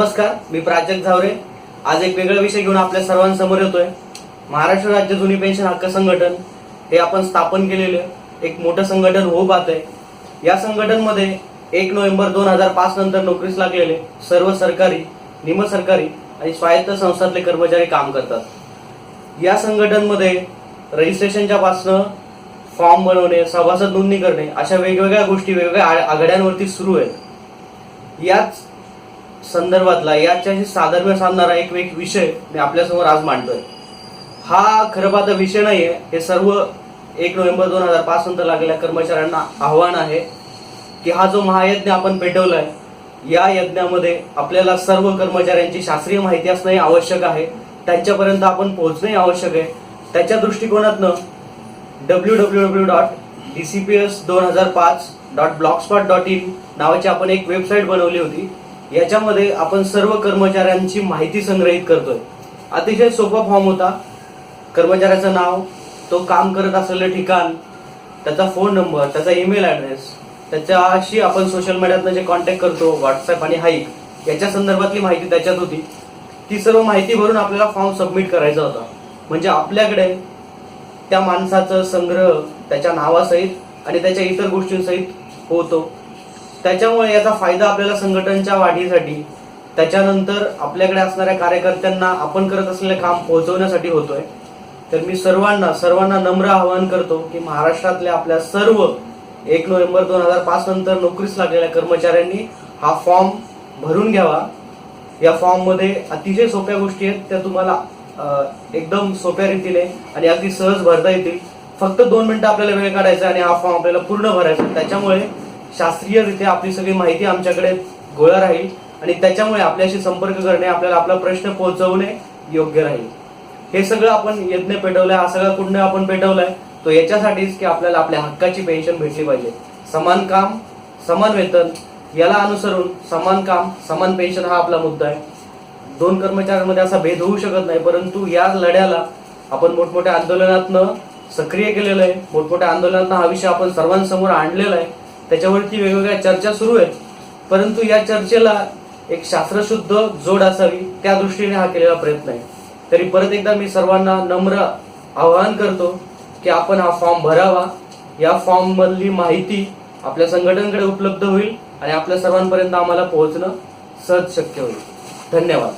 नमस्कार मी प्राजक्त झावरे. आज एक वेगळा विषय घेऊन आपल्या सर्वांसमोर येतोय. महाराष्ट्र राज्य जुनी पेन्शन हक्क संघटन हे आपण स्थापन केलेले एक मोठं संघटन होऊ पाहत आहे या संघटनमध्ये एक नोव्हेंबर दोन हजार पाच नंतर नोकरीस लागलेले सर्व सरकारी निमसरकारी आणि स्वायत्त संस्थातले कर्मचारी काम करतात. या संघटनमध्ये रजिस्ट्रेशनच्या पासनं फॉर्म बनवणे सभासद नोंदणी करणे अशा वेगवेगळ्या गोष्टी वेगवेगळ्या आ- आघाड्यांवरती सुरू आहेत. याच संदर्भातला याच्याशी साधर्म्य साधणारा एक एक विषय मी आपल्यासमोर आज मांडतोय. हा खरं पाहता विषय नाही आहे हे सर्व एक नोव्हेंबर दोन हजार पाच नंतर लागलेल्या कर्मचाऱ्यांना आव्हान आहे की हा जो महायज्ञ आपण पेटवलाय या यज्ञामध्ये आपल्याला सर्व कर्मचाऱ्यांची शास्त्रीय माहिती असणंही आवश्यक आहे. त्यांच्यापर्यंत आपण पोहोचणे आवश्यक आहे. त्याच्या दृष्टिकोनातनं W W W dot D C P S दोन हजार पाच डॉट ब्लॉकस्पॉट डॉट इन नावाची आपण एक वेबसाईट बनवली होती. याच्यामध्ये आपण सर्व कर्मचाऱ्यांची माहिती संग्रहित करतोय. अतिशय सोपा फॉर्म होता. कर्मचाऱ्याचं नाव तो काम करत असलेलं ठिकाण त्याचा फोन नंबर त्याचा ईमेल ॲड्रेस त्याच्याशी आपण सोशल मीडियातनं जे कॉन्टॅक्ट करतो व्हॉट्सअप आणि हाईक याच्या संदर्भातली माहिती त्याच्यात होती. ती सर्व माहिती भरून आपल्याला फॉर्म सबमिट करायचा होता. म्हणजे आपल्याकडे त्या माणसाचं संग्रह त्याच्या नावासहित आणि त्याच्या इतर गोष्टींसहित होतो. त्याच्यामुळे याचा फायदा आपल्याला संघटनच्या वाढीसाठी त्याच्यानंतर आपल्याकडे असणाऱ्या कार्यकर्त्यांना आपण करत असलेले काम पोहोचवण्यासाठी होतोय. तर मी सर्वांना सर्वांना नम्र आवाहन करतो की महाराष्ट्रातल्या आपल्या सर्व एक नोव्हेंबर दोन हजार पाच नंतर नोकरीस लागलेल्या कर्मचाऱ्यांनी हा फॉर्म भरून घ्यावा. या फॉर्ममध्ये अतिशय सोप्या गोष्टी आहेत त्या तुम्हाला एकदम सोप्या रीतीने आणि अगदी सहज भरता येतील. फक्त दोन मिनिटं आपल्याला वेळ काढायचा आणि हा फॉर्म आपल्याला पूर्ण भरायचा त्याच्यामुळे शास्त्रीयरित्या आपली सगळी माहिती आमच्याकडे गोळा राहील आणि त्याच्यामुळे आपल्याशी संपर्क करणे आपल्याला आपला प्रश्न पोहोचवणे योग्य राहील. हे सगळं आपण यज्ञ पेटवलंय हा सगळा कुंड आपण पेटवलाय तो याच्यासाठीच की आपल्याला आपल्या हक्काची पेन्शन भेटली पाहिजे. समान काम समान वेतन याला अनुसरून समान काम समान पेन्शन हा आपला मुद्दा आहे. दोन कर्मचाऱ्यांमध्ये असा भेद होऊ शकत नाही परंतु या लढ्याला आपण मोठमोठ्या आंदोलनातनं सक्रिय केलेलं आहे. मोठमोठ्या आंदोलनातनं हा विषय आपण सर्वांसमोर आणलेला आहे. त्याच्यावरती वेगवेगळ्या चर्चा सुरू आहेत. परंतु या चर्चेला एक शास्त्रशुद्ध जोड असावी त्या दृष्टीने हा केलेला प्रयत्न आहे. तरी परत एकदा मी सर्वांना नम्र आवाहन करतो की आपण हा फॉर्म भरावा. या फॉर्म मधली माहिती आपल्या संघटनेकडे उपलब्ध होईल आणि आपल्या सर्वांपर्यंत आम्हाला पोहोचणं सहज शक्य होईल. धन्यवाद.